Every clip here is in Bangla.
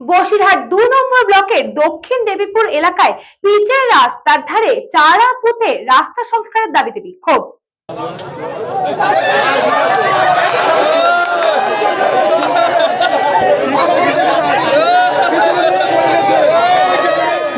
বসিরহাট দু নম্বর ব্লকের দক্ষিণ দেবীপুর এলাকায় পিচের রাস্তার ধারে চারা পুঁতে রাস্তা সংস্কারের দাবিতে বিক্ষোভ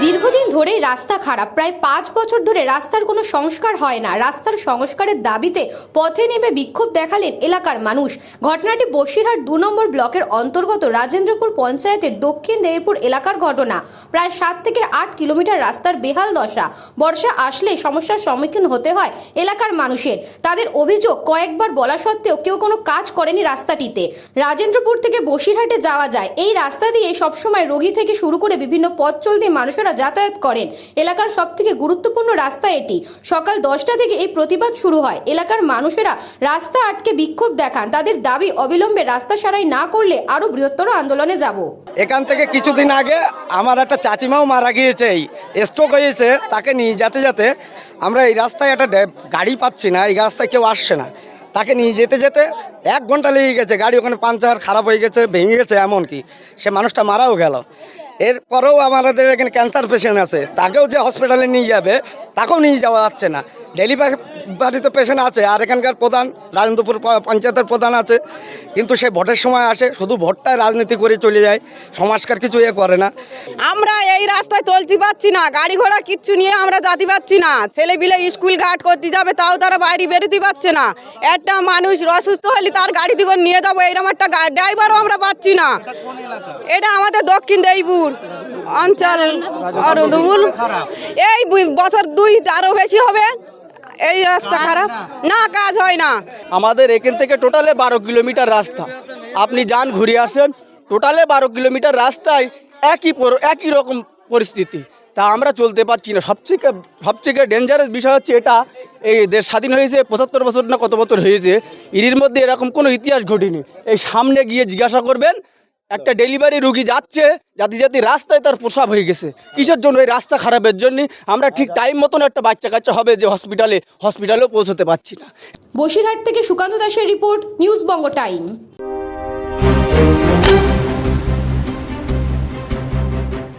দীর্ঘদিন ধরে রাস্তা খারাপ। প্রায় পাঁচ বছর ধরে রাস্তার কোনো সংস্কার হয় না। রাস্তার সংস্কারের দাবিতে পথে নেমে বিক্ষোভ দেখালেন এলাকার মানুষ। ঘটনাটি বসিরহাট দু নম্বর ব্লকের অন্তর্গত রাজেন্দ্রপুর পঞ্চায়েতের দক্ষিণ দেবীপুর এলাকার ঘটনা। প্রায় সাত থেকে আট কিলোমিটার রাস্তার বেহাল দশা। বর্ষা আসলে সমস্যার সম্মুখীন হতে হয় এলাকার মানুষের। তাদের অভিযোগ, কয়েকবার বলা সত্ত্বেও কেউ কোনো কাজ করেনি রাস্তাটিতে। রাজেন্দ্রপুর থেকে বসিরহাটে যাওয়া যায়। এই রাস্তা দিয়ে সবসময় রোগী থেকে শুরু করে বিভিন্ন পথ চলতি মানুষেরা যাতায়াত করেন। এলাকার সব থেকে গুরুত্বপূর্ণ রাস্তা এটি। সকাল দশটা থেকে এই প্রতিবাদ শুরু হয়। এলাকার মানুষেরা রাস্তা আটকে বিক্ষোভ দেখান। তাদের দাবি অবিলম্বে রাস্তা সারাই না করলে আরও বৃহত্তর আন্দোলনে যাব। এখান থেকে কিছুদিন আগে আমার একটা চাচিমাও মারা গিয়েছে, এই স্ট্রোক হয়েছে, তাকে নিয়ে যেতে যেতে আমরা এই রাস্তায় একটা গাড়ি পাচ্ছি না, এই রাস্তায় কেউ আসছে না। তাকে নিয়ে যেতে যেতে এক ঘণ্টা লেগে গেছে, গাড়ি ওখানে পাঞ্চার খারাপ হয়ে গেছে, ভেঙে গেছে এমন কি সে মানুষটা মারাও গেল। এরপরেও আমাদের এখানে ক্যান্সার পেশেন্ট আছে। তাকেও যে হসপিটালে নিয়ে যাবে, তাকেও নিয়ে যাওয়া যাচ্ছে না। ডেলিভারি বাড়িতে পেশেন্ট আছে, আর এখানকার প্রধান, রাজেন্দ্রপুর পঞ্চায়েতের প্রধান আছে। কিন্তু সে ভোটের সময় আসে, শুধু ভোটটায় রাজনীতি করে চলে যায়, সমাজকার কিছু ইয়ে করে না। আমরা এই রাস্তায় চলতে পারছি না, গাড়ি ঘোড়া কিচ্ছু নিয়ে আমরা যেতে পারছি না। ছেলে পিলে স্কুল ঘাট করতে যাবে, তাও তারা বাইরে বেরোতে পারছে না। একটা মানুষ অসুস্থ হলে তার গাড়ি দিকে নিয়ে যাব, এরকম একটা ড্রাইভারও আমরা পাচ্ছি না। এটা আমাদের দক্ষিণ দেইপুর অঞ্চল অরুদুল এই বছর দুই আরও বেশি হবে। এই রাস্তা খারাপ। না, কাজ হয় না। আমাদের এখান থেকে টোটালে বারো কিলোমিটার রাস্তা। আপনি যান, ঘুরে আসেন। টোটালে বারো কিলোমিটার রাস্তায় একই একই রকম পরিস্থিতি। তা আমরা চলতে পারছি না। সবথেকে সবথেকে ডেঞ্জারাস বিষয় হচ্ছে এটা, এই দেশ স্বাধীন হয়েছে, পঁচাত্তর বছর না কত বছর হয়েছে এর মধ্যে এরকম কোনো ইতিহাস ঘটেনি। এই সামনে গিয়ে জিজ্ঞাসা করবেন একটা ডেলিভারি রুগী যাচ্ছে, জাতি জাতি রাস্তায় তার প্রসাব হয়ে গেছে। কিসের জন্য? এই রাস্তা খারাপের জন্য আমরা ঠিক টাইম মতন একটা বাচ্চা কাচ্চা হবে যে হসপিটালে হসপিটালেও পৌঁছতে পারছি না। বসিরহাট থেকে সুকান্ত দাসের রিপোর্ট নিউজ বঙ্গ টাইম।